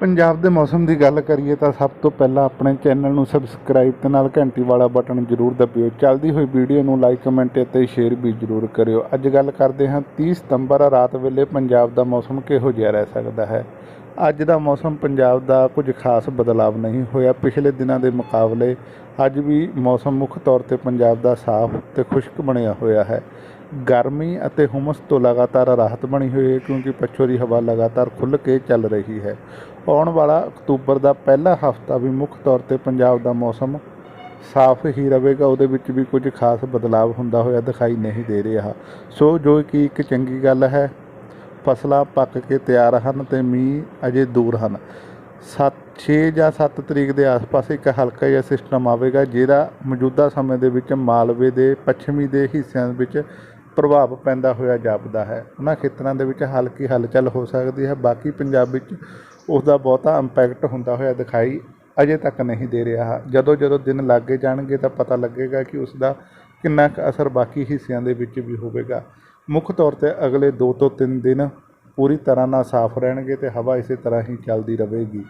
ਪੰਜਾਬ ਦੇ ਮੌਸਮ ਦੀ ਗੱਲ ਕਰੀਏ ਤਾਂ ਸਭ ਤੋਂ ਪਹਿਲਾਂ ਆਪਣੇ ਚੈਨਲ ਨੂੰ ਸਬਸਕ੍ਰਾਈਬ ਤੇ ਨਾਲ ਘੰਟੀ ਵਾਲਾ ਬਟਨ ਜ਼ਰੂਰ ਦਬਿਓ। ਚੱਲਦੀ ਹੋਈ ਵੀਡੀਓ ਨੂੰ ਲਾਈਕ ਕਮੈਂਟ ਅਤੇ ਸ਼ੇਅਰ ਵੀ ਜ਼ਰੂਰ ਕਰਿਓ। ਅੱਜ ਗੱਲ ਕਰਦੇ ਹਾਂ 30 ਸਤੰਬਰ ਰਾਤ ਵੇਲੇ ਪੰਜਾਬ ਦਾ ਮੌਸਮ ਕਿਹੋ ਜਿਹਾ ਰਹਿ ਸਕਦਾ ਹੈ? ਅੱਜ ਦਾ ਮੌਸਮ ਪੰਜਾਬ ਦਾ ਕੁਝ ਖਾਸ ਬਦਲਾਵ ਨਹੀਂ ਹੋਇਆ। ਪਿਛਲੇ ਦਿਨਾਂ ਦੇ ਮੁਕਾਬਲੇ ਅੱਜ ਵੀ ਮੌਸਮ ਮੁੱਖ ਤੌਰ ਤੇ ਪੰਜਾਬ ਦਾ ਸਾਫ਼ ਤੇ ਖੁਸ਼ਕ ਬਣਿਆ ਹੋਇਆ ਹੈ। ਗਰਮੀ ਅਤੇ ਹੁਮਸ ਤੋਂ ਲਗਾਤਾਰ ਰਾਹਤ ਬਣੀ ਹੋਈ ਹੈ ਕਿਉਂਕਿ ਪੱਛੋ ਦੀ ਹਵਾ ਲਗਾਤਾਰ ਖੁੱਲ੍ਹ ਕੇ ਚੱਲ ਰਹੀ ਹੈ। ਆਉਣ ਵਾਲਾ ਅਕਤੂਬਰ ਦਾ ਪਹਿਲਾ ਹਫ਼ਤਾ ਵੀ ਮੁੱਖ ਤੌਰ ਤੇ ਪੰਜਾਬ ਦਾ ਮੌਸਮ ਸਾਫ਼ ਹੀ ਰਹੇਗਾ। ਉਹਦੇ ਵਿੱਚ ਵੀ ਕੁਝ ਖਾਸ ਬਦਲਾਵ ਹੁੰਦਾ ਹੋਇਆ ਦਿਖਾਈ ਨਹੀਂ ਦੇ ਰਿਹਾ। ਸੋ ਜੋ ਕਿ ਇੱਕ ਚੰਗੀ ਗੱਲ ਹੈ, ਫਸਲਾਂ ਪੱਕ ਕੇ ਤਿਆਰ ਹਨ ਤੇ ਮੀਂਹ ਅਜੇ ਦੂਰ ਹਨ। 7 6 ਜਾਂ 7 ਤਰੀਕ ਦੇ ਆਸ-ਪਾਸ ਇੱਕ ਹਲਕਾ ਜਿਹਾ ਸਿਸਟਮ ਆਵੇਗਾ, ਜਿਹੜਾ ਮੌਜੂਦਾ ਸਮੇਂ ਦੇ ਵਿੱਚ ਮਾਲਵੇ ਦੇ ਪੱਛਮੀ ਦੇ ਹਿੱਸਿਆਂ ਵਿੱਚ ਪ੍ਰਭਾਵ ਪੈਂਦਾ ਹੋਇਆ ਜਾਪਦਾ ਹੈ। ਉਹਨਾਂ ਖੇਤਰਾਂ ਦੇ ਵਿੱਚ ਹਲਕੀ ਹਲਚਲ ਹੋ ਸਕਦੀ ਹੈ। ਬਾਕੀ ਪੰਜਾਬ ਵਿੱਚ ਉਸ ਦਾ ਬਹੁਤਾ ਇੰਪੈਕਟ ਹੁੰਦਾ ਹੋਇਆ ਦਿਖਾਈ ਅਜੇ ਤੱਕ ਨਹੀਂ ਦੇ ਰਿਹਾ। ਜਦੋਂ ਜਦੋਂ ਦਿਨ ਲੱਗੇ ਜਾਣਗੇ ਤਾਂ ਪਤਾ ਲੱਗੇਗਾ ਕਿ ਉਸ ਦਾ ਕਿੰਨਾ ਕੁ ਅਸਰ ਬਾਕੀ ਹਿੱਸਿਆਂ ਦੇ ਵਿੱਚ ਵੀ ਹੋਵੇਗਾ। ਮੁੱਖ ਤੌਰ ਤੇ ਅਗਲੇ 2 ਤੋਂ 3 ਦਿਨ ਪੂਰੀ ਤਰ੍ਹਾਂ ਨਾਲ ਸਾਫ਼ ਰਹਿਣਗੇ ਤੇ ਹਵਾ ਇਸੇ ਤਰ੍ਹਾਂ ਹੀ ਚੱਲਦੀ ਰਹੇਗੀ।